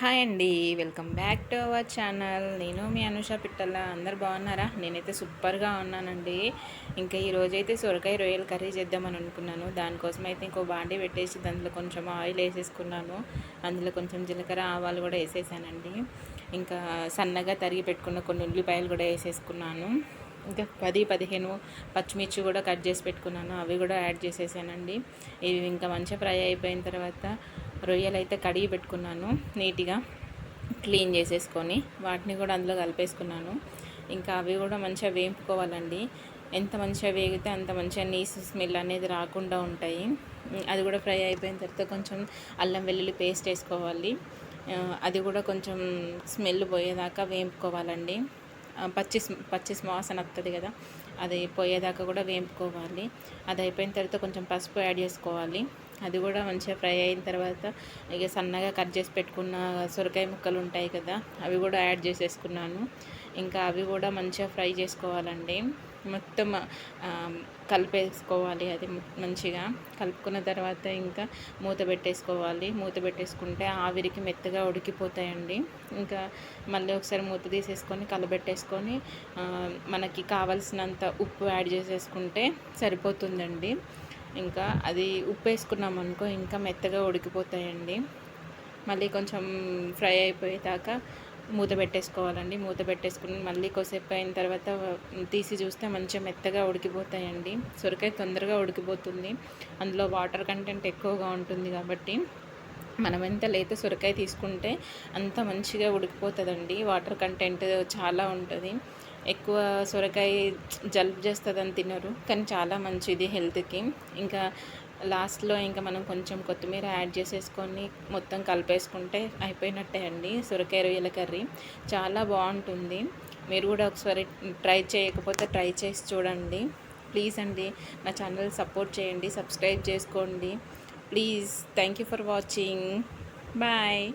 Hi అండి welcome back to our channel. నేను మీ అనుష పిట్టల. అందరు బాగున్నారా? నేనైతే సూపర్గా ఉన్నానండి. ఇంకా ఈరోజు అయితే సొరకాయ రొయ్యల కర్రీ చేద్దామని అనుకున్నాను. దానికోసం అయితే ఇంకో బాండీ పెట్టేసి దాంట్లో కొంచెం ఆయిల్ వేసేసుకున్నాను. అందులో కొంచెం జీలకర్ర ఆవాలు కూడా వేసేసానండి. ఇంకా సన్నగా తరిగి పెట్టుకున్న కొన్ని ఉల్లిపాయలు కూడా వేసేసుకున్నాను. ఇంకా పది పదిహేను పచ్చిమిర్చి కూడా కట్ చేసి పెట్టుకున్నాను. అవి కూడా యాడ్ చేసేసానండి. ఇవి ఇంకా మంచిగా ఫ్రై అయిపోయిన తర్వాత రొయ్యలు అయితే కడిగి పెట్టుకున్నాను నీట్గా క్లీన్ చేసేసుకొని. వాటిని కూడా అందులో కలిపేసుకున్నాను. ఇంకా అవి కూడా మంచిగా వేపుకోవాలండి. ఎంత మంచిగా వేగితే అంత మంచిగా నీస్ స్మెల్ అనేది రాకుండా ఉంటాయి. అది కూడా ఫ్రై అయిపోయిన తర్వాత కొంచెం అల్లం వెల్లుల్లి పేస్ట్ వేసుకోవాలి. అది కూడా కొంచెం స్మెల్ పోయేదాకా వేపుకోవాలండి. పచ్చి పచ్చి వాసన వస్తుంది కదా అది పోయేదాకా కూడా వేపుకోవాలి. అది అయిపోయిన తర్వాత కొంచెం పసుపు యాడ్ చేసుకోవాలి. అది కూడా మంచిగా ఫ్రై అయిన తర్వాత ఇక సన్నగా కట్ చేసి పెట్టుకున్న సొరకాయ ముక్కలు ఉంటాయి కదా అవి కూడా యాడ్ చేసేసుకున్నాను. ఇంకా అవి కూడా మంచిగా ఫ్రై చేసుకోవాలండి. మొత్తం కలిపేసుకోవాలి అది మంచిగా. కలుపుకున్న తర్వాత ఇంకా మూత పెట్టేసుకోవాలి. మూత పెట్టేసుకుంటే ఆవిరికి మెత్తగా ఉడికిపోతాయండి. ఇంకా మళ్ళీ ఒకసారి మూత తీసేసుకొని కలబెట్టేసుకొని మనకి కావలసినంత ఉప్పు యాడ్ చేసేసుకుంటే సరిపోతుందండి. ఇంకా అది ఉప్పు వేసుకున్నాం అనుకో ఇంకా మెత్తగా ఉడికిపోతాయండి. మళ్ళీ కొంచెం ఫ్రై అయిపోయేదాకా మూత పెట్టేసుకోవాలండి. మూత పెట్టేసుకుని మళ్ళీ కొసేపు అయిన తర్వాత తీసి చూస్తే మంచిగా మెత్తగా ఉడికిపోతాయండి. సొరకాయ తొందరగా ఉడికిపోతుంది. అందులో వాటర్ కంటెంట్ ఎక్కువగా ఉంటుంది కాబట్టి మనం ఎంత లేత సొరకాయ తీసుకుంటే అంత మంచిగా ఉడికిపోతుందండి. వాటర్ కంటెంట్ చాలా ఉంటుంది. ఎక్కువ సొరకాయ జలుబు చేస్తుందని తినరు. కానీ చాలా మంచిది హెల్త్కి. ఇంకా లాస్ట్లో ఇంకా మనం కొంచెం కొత్తిమీర యాడ్ చేసేసుకొని మొత్తం కలిపేసుకుంటే అయిపోయినట్టే అండి సొరకాయ రొయ్యల కర్రీ. చాలా బాగుంటుంది. మీరు కూడా ఒకసారి ట్రై చేయకపోతే ట్రై చేసి చూడండి. ప్లీజ్ అండి నా ఛానల్ సపోర్ట్ చేయండి సబ్స్క్రైబ్ చేసుకోండి. Please thank you for watching. Bye.